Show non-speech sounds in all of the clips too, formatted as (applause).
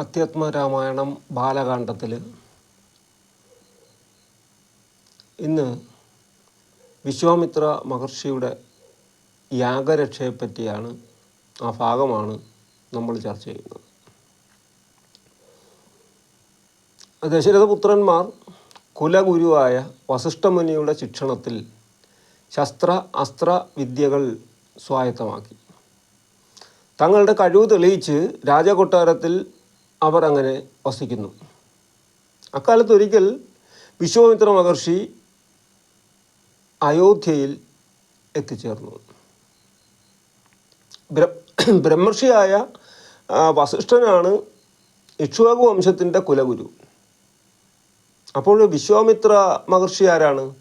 അധ്യാത്മരാമായണം ബാലകാണ്ഡത്തിൽ ഇന്ന് വിശ്വാമിത്ര മഹർഷിയുടെ യാഗരക്ഷയെപ്പറ്റിയാണ് ആ ഭാഗമാണ് നമ്മൾ ചർച്ച ചെയ്യുന്നത്. ദശരഥപുത്രന്മാർ കുലഗുരുവായ വസിഷ്ഠമുനിയുടെ ശിക്ഷണത്തിൽ ശസ്ത്ര അസ്ത്ര വിദ്യകൾ സ്വായത്തമാക്കി. തങ്ങളുടെ കഴിവ് തെളിയിച്ച് രാജകൊട്ടാരത്തിൽ അവർ അങ്ങനെ വസിക്കുന്നു. അക്കാലത്ത് ഒരിക്കൽ വിശ്വാമിത്ര മഹർഷി അയോധ്യയിൽ എത്തിച്ചേർന്നു. (clears throat) ബ്രഹ്മർഷിയായ വസിഷ്ഠനാണ് ഇക്ഷ്വാകു വംശത്തിന്റെ കുലഗുരു. അപ്പോൾ വിശ്വാമിത്ര മഹർഷി ആരാണ്?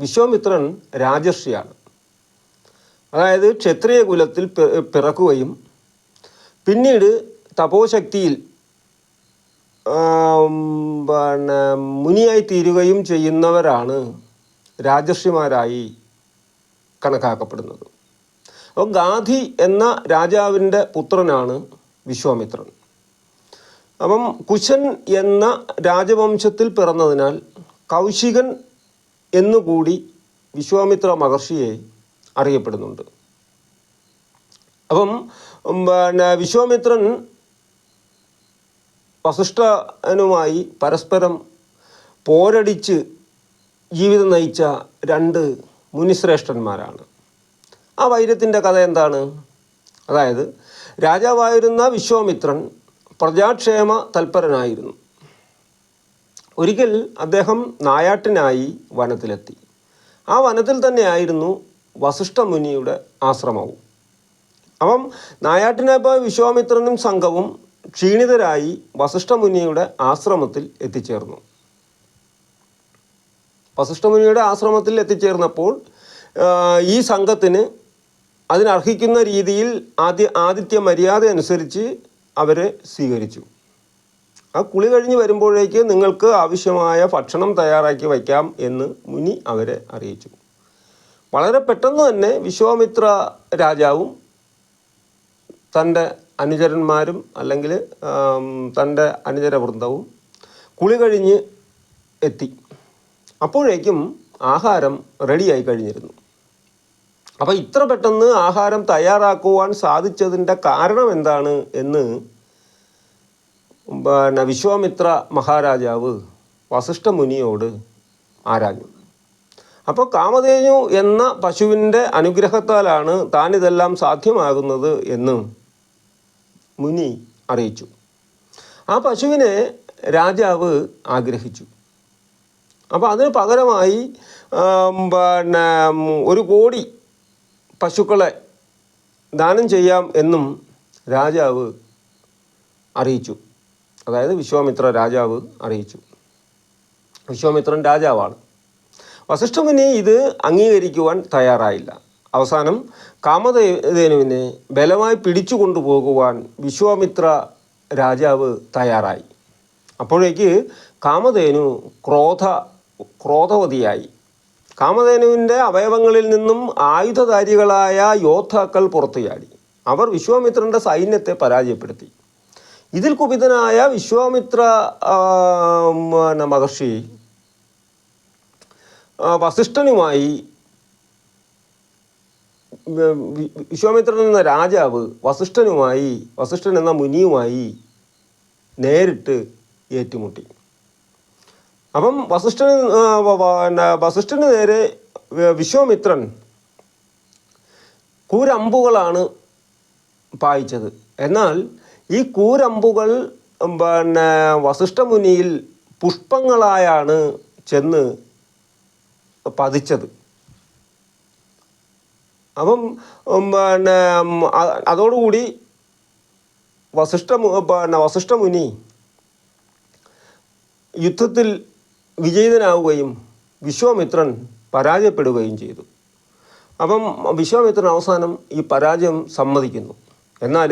വിശ്വാമിത്രൻ രാജർഷിയാണ്. അതായത് ക്ഷത്രിയ കുലത്തിൽ പിറക്കുകയും പിന്നീട് തപോശക്തിയിൽ പിന്നെ മുനിയായി തീരുകയും ചെയ്യുന്നവരാണ് രാജർഷിമാരായി കണക്കാക്കപ്പെടുന്നത്. അപ്പോൾ ഗാന്ധി എന്ന രാജാവിന്റെ പുത്രനാണ് വിശ്വാമിത്രൻ. അപ്പം കുശൻ എന്ന രാജവംശത്തിൽ പിറന്നതിനാൽ കൗശികൻ എന്നുകൂടി വിശ്വാമിത്ര മഹർഷിയെ അറിയപ്പെടുന്നുണ്ട്. അപ്പം പിന്നെ വിശ്വാമിത്രൻ വസിഷ്ഠനുമായി പരസ്പരം പോരടിച്ച് ജീവിതം നയിച്ച രണ്ട് മുനിശ്രേഷ്ഠന്മാരാണ്. ആ വൈര്യത്തിന്റെ കഥ എന്താണ്? അതായത് രാജാവായിരുന്ന വിശ്വാമിത്രൻ പ്രജാക്ഷേമ തൽപരനായിരുന്നു. ഒരിക്കൽ അദ്ദേഹം നായാട്ടിനായി വനത്തിലെത്തി. ആ വനത്തിൽ തന്നെയായിരുന്നു വസിഷ്ഠ മുനിയുടെ ആശ്രമവും. അപ്പം നായാട്ടിനായി പോയ വിശ്വാമിത്രനും സംഘവും ക്ഷീണിതരായി വസിഷ്ഠമുനിയുടെ ആശ്രമത്തിൽ എത്തിച്ചേർന്നു. വസിഷ്ഠമുനിയുടെ ആശ്രമത്തിൽ എത്തിച്ചേർന്നപ്പോൾ ഈ സംഘത്തിന് അതിനർഹിക്കുന്ന രീതിയിൽ ആദ്യ ആദിത്യ മര്യാദ അനുസരിച്ച് അവരെ സ്വീകരിച്ചു. ആ കുളി കഴിഞ്ഞ് വരുമ്പോഴേക്ക് നിങ്ങൾക്ക് ആവശ്യമായ ഭക്ഷണം തയ്യാറാക്കി വയ്ക്കാം എന്ന് മുനി അവരെ അറിയിച്ചു. വളരെ പെട്ടെന്ന് തന്നെ വിശ്വാമിത്ര രാജാവും തന്റെ അനുചരന്മാരും അല്ലെങ്കിൽ തന്റെ അനുചര വൃന്ദവും കുളി കഴിഞ്ഞ് എത്തി. അപ്പോഴേക്കും ആഹാരം റെഡിയായി കഴിഞ്ഞിരുന്നു. അപ്പോൾ ഇത്ര പെട്ടെന്ന് ആഹാരം തയ്യാറാക്കുവാൻ സാധിച്ചതിന്റെ കാരണം എന്താണ് എന്ന് പിന്നെ വിശ്വാമിത്ര മഹാരാജാവ് വസിഷ്ഠമുനിയോട് ആരാഞ്ഞു. അപ്പോൾ കാമധേനു എന്ന പശുവിന്റെ അനുഗ്രഹത്താലാണ് താനിതെല്ലാം സാധ്യമാകുന്നത് എന്ന് മുനി അറിയിച്ചു. ആ പശുവിനെ രാജാവ് ആഗ്രഹിച്ചു. അപ്പോൾ അതിന് പകരമായി പിന്നെ ഒരു കോടി പശുക്കളെ ദാനം ചെയ്യാം എന്നും രാജാവ് അറിയിച്ചു. അതായത് വിശ്വാമിത്ര രാജാവ് അറിയിച്ചു. വിശ്വാമിത്രൻ രാജാവാണ്. വസിഷ്ഠമുനി ഇത് അംഗീകരിക്കുവാൻ തയ്യാറായില്ല. അവസാനം കാമധേനുവിനെ ബലമായി പിടിച്ചു കൊണ്ടുപോകുവാൻ വിശ്വാമിത്ര രാജാവ് തയ്യാറായി. അപ്പോഴേക്ക് കാമധേനു ക്രോധ ക്രോധവതിയായി. കാമധേനുവിന്റെ അവയവങ്ങളിൽ നിന്നും ആയുധധാരികളായ യോദ്ധാക്കൾ പുറത്തുചാടി. അവർ വിശ്വാമിത്രന്റെ സൈന്യത്തെ പരാജയപ്പെടുത്തി. ഇതിൽ കുപിതനായ വിശ്വാമിത്ര മഹർഷി വസിഷ്ഠനുമായി വിശ്വാമിത്രൻ എന്ന രാജാവ് വസിഷ്ഠനുമായി വസിഷ്ഠൻ എന്ന മുനിയുമായി നേരിട്ട് ഏറ്റുമുട്ടി. അപ്പം വസിഷ്ഠൻ പിന്നെ വസിഷ്ഠന് നേരെ വിശ്വാമിത്രൻ കൂരമ്പുകളാണ് പായിച്ചത്. എന്നാൽ ഈ കൂരമ്പുകൾ പിന്നെ വസിഷ്ഠമുനിയിൽ പുഷ്പങ്ങളായാണ് ചെന്ന് പതിച്ചത്. അപ്പം പിന്നെ അതോടുകൂടി വസിഷ്ഠ പിന്നെ വസിഷ്ഠമുനി യുദ്ധത്തിൽ വിജയിതനാവുകയും വിശ്വാമിത്രൻ പരാജയപ്പെടുകയും ചെയ്തു. അപ്പം വിശ്വാമിത്രൻ അവസാനം ഈ പരാജയം സമ്മതിക്കുന്നു. എന്നാൽ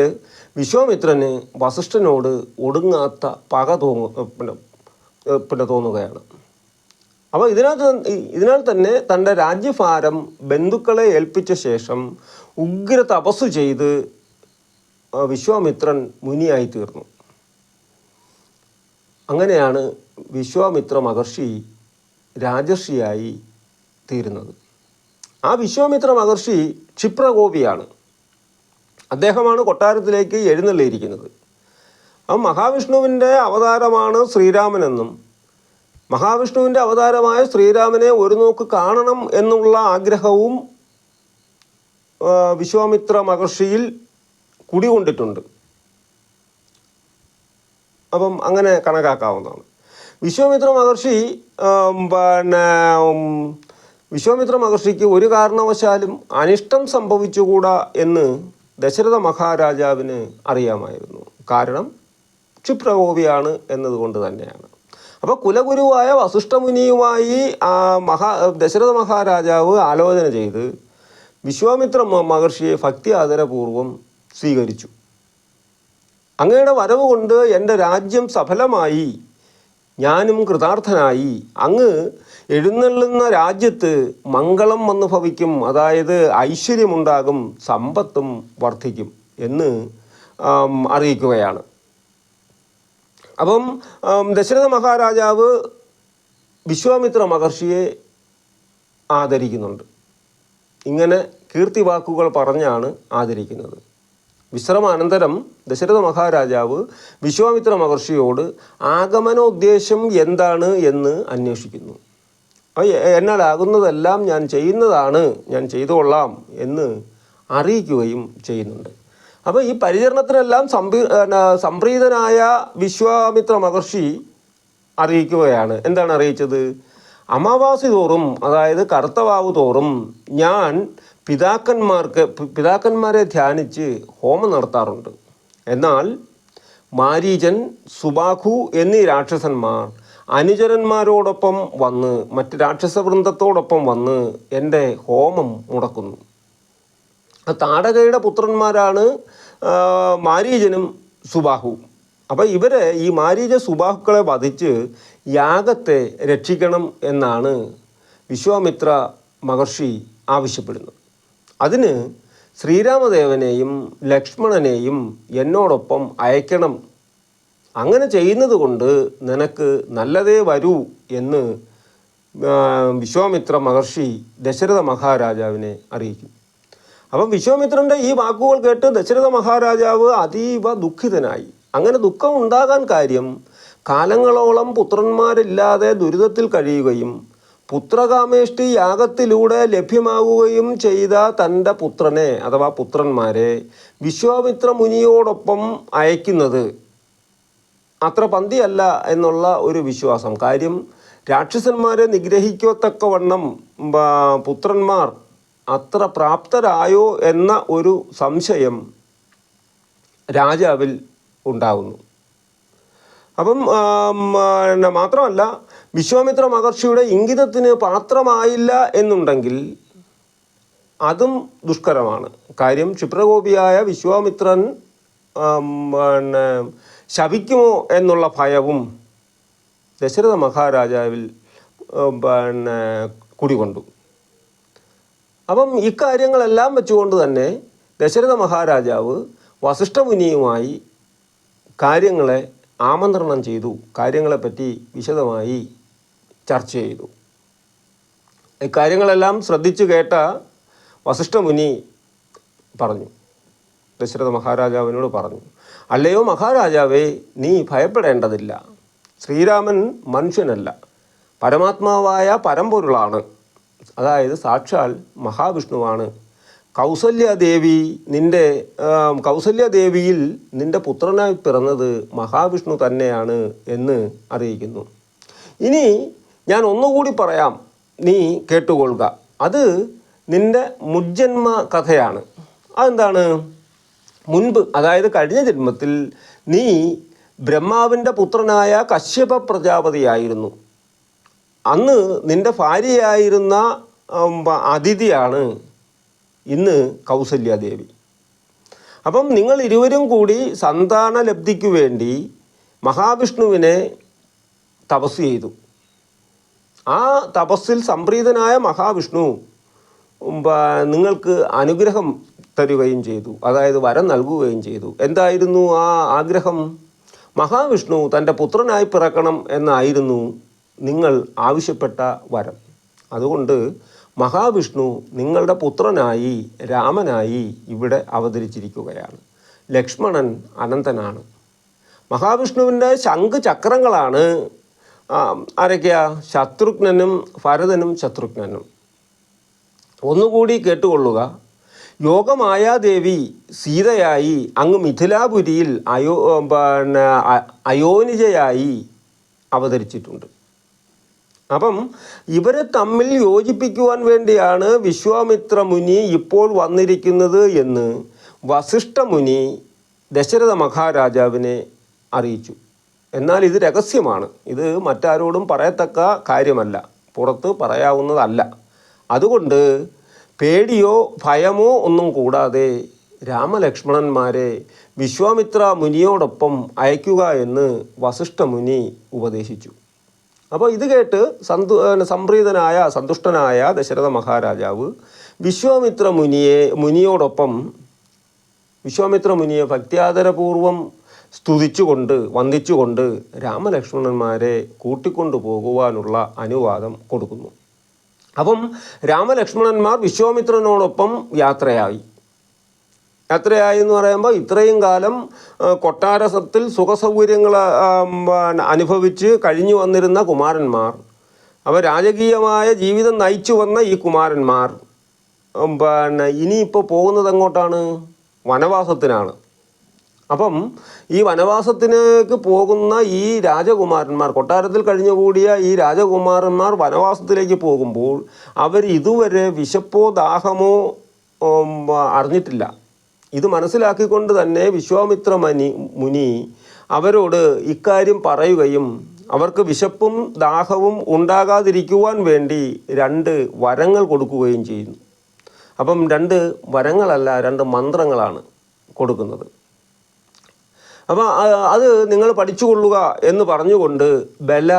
വിശ്വാമിത്രന് വസിഷ്ഠനോട് ഒടുങ്ങാത്ത പക തോന്നു പിന്നെ പിന്നെ തോന്നുകയാണ്. അപ്പോൾ ഇതിനകത്ത് ഇതിനാൽ തന്നെ തന്റെ രാജ്യഭാരം ബന്ധുക്കളെ ഏൽപ്പിച്ച ശേഷം ഉഗ്ര തപസ് ചെയ്ത് വിശ്വാമിത്രൻ മുനിയായി തീർന്നു. അങ്ങനെയാണ് വിശ്വാമിത്ര മഹർഷി രാജർഷിയായി തീരുന്നത്. ആ വിശ്വാമിത്ര മഹർഷി ക്ഷിപ്രകോപിയാണ്. അദ്ദേഹമാണ് കൊട്ടാരത്തിലേക്ക് എഴുന്നള്ളിയിരിക്കുന്നത്. ആ മഹാവിഷ്ണുവിന്റെ അവതാരമാണ് ശ്രീരാമനെന്നും മഹാവിഷ്ണുവിന്റെ അവതാരമായ ശ്രീരാമനെ ഒരു നോക്ക് കാണണം എന്നുള്ള ആഗ്രഹവും വിശ്വാമിത്ര മഹർഷിയിൽ കുടികൊണ്ടിട്ടുണ്ട്. അപ്പം അങ്ങനെ കണക്കാക്കാവുന്നതാണ്. വിശ്വാമിത്ര മഹർഷി പിന്നെ വിശ്വാമിത്ര മഹർഷിക്ക് ഒരു കാരണവശാലും അനിഷ്ടം സംഭവിച്ചുകൂടാ എന്ന് ദശരഥ മഹാരാജാവിന് അറിയാമായിരുന്നു. കാരണം ക്ഷിപ്രകോപിയാണ് എന്നതുകൊണ്ട് തന്നെയാണ്. അപ്പോൾ കുലഗുരുവായ വസിഷ്ഠമുനിയുമായി ആ മഹാ ദശരഥ മഹാരാജാവ് ആലോചന ചെയ്ത് വിശ്വാമിത്ര മഹർഷിയെ ഭക്തി ആദരപൂർവം സ്വീകരിച്ചു. അങ്ങയുടെ വരവ് കൊണ്ട് എന്റെ രാജ്യം സഫലമായി ഞാനും കൃതാർത്ഥനായി. അങ്ങ് എഴുന്നള്ളുന്ന രാജ്യത്ത് മംഗളം വന്ന് ഭവിക്കും അതായത് ഐശ്വര്യമുണ്ടാകും സമ്പത്തും വർദ്ധിക്കും എന്ന് അറിയിക്കുകയാണ്. അപ്പം ദശരഥ മഹാരാജാവ് വിശ്വാമിത്ര മഹർഷിയെ ആദരിക്കുന്നുണ്ട്. ഇങ്ങനെ കീർത്തി വാക്കുകൾ പറഞ്ഞാണ് ആദരിക്കുന്നത്. വിശ്രമാനന്തരം ദശരഥ മഹാരാജാവ് വിശ്വാമിത്ര മഹർഷിയോട് ആഗമനോദ്ദേശം എന്താണ് എന്ന് അന്വേഷിക്കുന്നു. എന്നാലാകുന്നതെല്ലാം ഞാൻ ചെയ്യുന്നതാണ് ഞാൻ ചെയ്തുകൊള്ളാം എന്ന് അറിയിക്കുകയും ചെയ്യുന്നുണ്ട്. അപ്പോൾ ഈ പരിചരണത്തിനെല്ലാം സംപ്രീ സംപ്രീതനായ വിശ്വാമിത്ര മഹർഷി അറിയിക്കുകയാണ്. എന്താണ് അറിയിച്ചത്? അമാവാസി തോറും അതായത് കറുത്തവാവ് തോറും ഞാൻ പിതാക്കന്മാർക്ക് പിതാക്കന്മാരെ ധ്യാനിച്ച് ഹോമം നടത്താറുണ്ട്. എന്നാൽ മാരീചൻ സുബാഖു എന്നീ രാക്ഷസന്മാർ അനുചരന്മാരോടൊപ്പം വന്ന് മറ്റ് രാക്ഷസ വൃന്ദത്തോടൊപ്പം വന്ന് എന്റെ ഹോമം മുടക്കുന്നു. താടകയുടെ പുത്രന്മാരാണ് ആ, മാരീചനും സുബാഹുവും അപ്പോൾ ഇവരെ ഈ മാരീജ സുബാഹുക്കളെ വധിച്ച് യാഗത്തെ രക്ഷിക്കണം എന്നാണ് വിശ്വാമിത്ര മഹർഷി ആവശ്യപ്പെടുന്നത്. അതിന് ശ്രീരാമദേവനെയും ലക്ഷ്മണനെയും എന്നോടൊപ്പം അയക്കണം. അങ്ങനെ ചെയ്യുന്നത് കൊണ്ട് നിനക്ക് നല്ലതേ വരൂ എന്ന് വിശ്വാമിത്ര മഹർഷി ദശരഥ മഹാരാജാവിനെ അറിയിക്കും അപ്പം വിശ്വാമിത്രന്റെ ഈ വാക്കുകൾ കേട്ട് ദശരഥ മഹാരാജാവ് അതീവ ദുഃഖിതനായി. അങ്ങനെ ദുഃഖം ഉണ്ടാകാൻ കാര്യം കാലങ്ങളോളം പുത്രന്മാരില്ലാതെ ദുരിതത്തിൽ കഴിയുകയും പുത്രകാമേഷ്ടി യാഗത്തിലൂടെ ലഭ്യമാകുകയും ചെയ്ത തന്റെ പുത്രനെ അഥവാ പുത്രന്മാരെ വിശ്വാമിത്ര മുനിയോടൊപ്പം അയക്കുന്നത് അത്ര പന്തിയല്ല എന്നുള്ള ഒരു വിശ്വാസം. കാര്യം രാക്ഷസന്മാരെ നിഗ്രഹിക്കത്തക്കവണ്ണം പുത്രന്മാർ അത്ര പ്രാപ്തരായോ എന്ന ഒരു സംശയം രാജാവിൽ ഉണ്ടാകുന്നു അപ്പം മാത്രമല്ല വിശ്വാമിത്ര മഹർഷിയുടെ ഇംഗിതത്തിന് പാത്രമായില്ല എന്നുണ്ടെങ്കിൽ അതും ദുഷ്കരമാണ്. കാര്യം ക്ഷിപ്രകോപിയായ വിശ്വാമിത്രൻ പിന്നെ ശപിക്കുമോ എന്നുള്ള ഭയവും ദശരഥ മഹാരാജാവിൽ പിന്നെ കുടികൊണ്ടു. അപ്പം ഇക്കാര്യങ്ങളെല്ലാം വെച്ചുകൊണ്ട് തന്നെ ദശരഥ മഹാരാജാവ് വസിഷ്ഠമുനിയുമായി കാര്യങ്ങളെ ആമന്ത്രണം ചെയ്തു കാര്യങ്ങളെപ്പറ്റി വിശദമായി ചർച്ച ചെയ്തു. ഇക്കാര്യങ്ങളെല്ലാം ശ്രദ്ധിച്ചു കേട്ട വസിഷ്ഠമുനി പറഞ്ഞു ദശരഥ മഹാരാജാവിനോട് പറഞ്ഞു അല്ലയോ മഹാരാജാവേ നീ ഭയപ്പെടേണ്ടതില്ല. ശ്രീരാമൻ മനുഷ്യനല്ല പരമാത്മാവായ പരമ്പൊരുളാണ്. അതായത് സാക്ഷാൽ മഹാവിഷ്ണുവാണ്. കൗസല്യാദേവി നിന്റെ കൗസല്യദേവിയിൽ നിന്റെ പുത്രനായി പിറന്നത് മഹാവിഷ്ണു തന്നെയാണ് എന്ന് അറിയിക്കുന്നു. ഇനി ഞാൻ ഒന്നുകൂടി പറയാം. നീ കേട്ടുകൊള്ളുക. അത് നിന്റെ മുജ്ജന്മ കഥയാണ്. അതെന്താണ്? മുൻപ് അതായത് കഴിഞ്ഞ ജന്മത്തിൽ നീ ബ്രഹ്മാവിന്റെ പുത്രനായ കശ്യപ പ്രജാപതിയായിരുന്നു. അന്ന് നിന്റെ ഭാര്യയായിരുന്ന അതിഥിയാണ് ഇന്ന് കൗസല്യാദേവി. അപ്പം നിങ്ങൾ ഇരുവരും കൂടി സന്താന ലബ്ധിക്കു വേണ്ടി മഹാവിഷ്ണുവിനെ തപസ് ചെയ്തു. ആ തപസ്സിൽ സംപ്രീതനായ മഹാവിഷ്ണു നിങ്ങൾക്ക് അനുഗ്രഹം തരുകയും ചെയ്തു. അതായത് വരം നൽകുകയും ചെയ്തു. എന്തായിരുന്നു ആ ആഗ്രഹം? മഹാവിഷ്ണു തന്റെ പുത്രനായി പിറക്കണം എന്നായിരുന്നു നിങ്ങൾ ആവശ്യപ്പെട്ട വരം. അതുകൊണ്ട് മഹാവിഷ്ണു നിങ്ങളുടെ പുത്രനായി രാമനായി ഇവിടെ അവതരിച്ചിരിക്കുകയാണ്. ലക്ഷ്മണൻ അനന്തനാണ്. മഹാവിഷ്ണുവിന്റെ ശംഖ് ചക്രങ്ങളാണ് ആരൊക്കെയാ? ശത്രുഘ്നനും ഭരതനും ശത്രുഘ്നനും. ഒന്നുകൂടി കേട്ടുകൊള്ളുക. യോഗമായാദേവി സീതയായി അങ്ങ് മിഥിലാപുരിയിൽ അയോ പിന്നെ അയോനിജയായി അവതരിച്ചിട്ടുണ്ട്. അപ്പം ഇവരെ തമ്മിൽ യോജിപ്പിക്കുവാൻ വേണ്ടിയാണ് വിശ്വാമിത്ര മുനി ഇപ്പോൾ വന്നിരിക്കുന്നത് എന്ന് വസിഷ്ഠ മുനി ദശരഥ മഹാരാജാവിനെ അറിയിച്ചു. എന്നാൽ ഇത് രഹസ്യമാണ്. ഇത് മറ്റാരോടും പറയത്തക്ക കാര്യമല്ല. പുറത്ത് പറയാവുന്നതല്ല. അതുകൊണ്ട് പേടിയോ ഭയമോ ഒന്നും കൂടാതെ രാമലക്ഷ്മണന്മാരെ വിശ്വാമിത്ര മുനിയോടൊപ്പം അയക്കുക എന്ന് വസിഷ്ഠ മുനി ഉപദേശിച്ചു. അപ്പോൾ ഇത് കേട്ട് സന്തു സംപ്രീതനായ സന്തുഷ്ടനായ ദശരഥ മഹാരാജാവ് വിശ്വാമിത്ര മുനിയെ മുനിയോടൊപ്പം വിശ്വാമിത്ര മുനിയെ ഭക്ത്യാദരപൂർവം സ്തുതിച്ചുകൊണ്ട് വന്ദിച്ചുകൊണ്ട് രാമലക്ഷ്മണന്മാരെ കൂട്ടിക്കൊണ്ടു പോകുവാനുള്ള അനുവാദം കൊടുക്കുന്നു. അപ്പം രാമലക്ഷ്മണന്മാർ വിശ്വാമിത്രനോടൊപ്പം യാത്രയായി. യാത്രയായി എന്ന് പറയുമ്പോൾ ഇത്രയും കാലം കൊട്ടാരസത്തിൽ സുഖസൗകര്യങ്ങൾ അനുഭവിച്ച് കഴിഞ്ഞു വന്നിരുന്ന കുമാരന്മാർ. അവ രാജകീയമായ ജീവിതം നയിച്ചു വന്ന ഈ കുമാരന്മാർ പിന്നെ ഇനിയിപ്പോൾ പോകുന്നത് എങ്ങോട്ടാണ്? വനവാസത്തിനാണ്. അപ്പം ഈ വനവാസത്തിലേക്ക് പോകുന്ന ഈ രാജകുമാരന്മാർ കൊട്ടാരത്തിൽ കഴിഞ്ഞുകൂടിയ ഈ രാജകുമാരന്മാർ വനവാസത്തിലേക്ക് പോകുമ്പോൾ അവർ ഇതുവരെ വിശപ്പോ ദാഹമോ അറിഞ്ഞിട്ടില്ല. ഇത് മനസ്സിലാക്കിക്കൊണ്ട് തന്നെ വിശ്വാമിത്ര മനി മുനി അവരോട് ഇക്കാര്യം പറയുകയും അവർക്ക് വിശപ്പും ദാഹവും ഉണ്ടാകാതിരിക്കുവാൻ വേണ്ടി രണ്ട് വരങ്ങൾ കൊടുക്കുകയും ചെയ്യുന്നു. അപ്പം രണ്ട് വരങ്ങളല്ല രണ്ട് മന്ത്രങ്ങളാണ് കൊടുക്കുന്നത്. അപ്പം അത് നിങ്ങൾ പഠിച്ചുകൊള്ളുക എന്ന് പറഞ്ഞുകൊണ്ട് ബല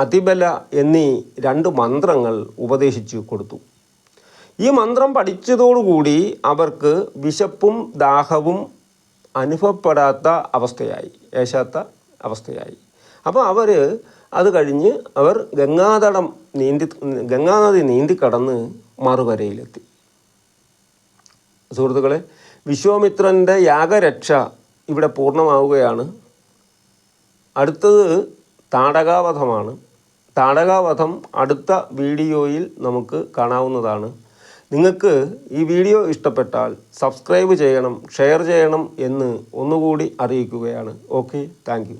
അതിബല എന്നീ രണ്ട് മന്ത്രങ്ങൾ ഉപദേശിച്ചു കൊടുത്തു. ഈ മന്ത്രം പഠിച്ചതോടുകൂടി അവർക്ക് വിശപ്പും ദാഹവും അനുഭവപ്പെടാത്ത അവസ്ഥയായി ഏശാത്ത അവസ്ഥയായി. അപ്പോൾ അവർ അത് കഴിഞ്ഞ് അവർ ഗംഗാതടം നീന്തി ഗംഗാനദി നീന്തിക്കടന്ന് മറുകരയിലെത്തി സുഹൃത്തുക്കളെ വിശ്വാമിത്രന്റെ യാഗരക്ഷ ഇവിടെ പൂർണമാവുകയാണ്. അടുത്തത് താടകാവധമാണ്. താടകാവധം അടുത്ത വീഡിയോയിൽ നമുക്ക് കാണാവുന്നതാണ്. നിങ്ങൾക്ക് ഈ വീഡിയോ ഇഷ്ടപ്പെട്ടാൽ സബ്സ്ക്രൈബ് ചെയ്യണം ഷെയർ ചെയ്യണം എന്ന് ഒന്നുകൂടി അറിയിക്കുകയാണ്. Okay thank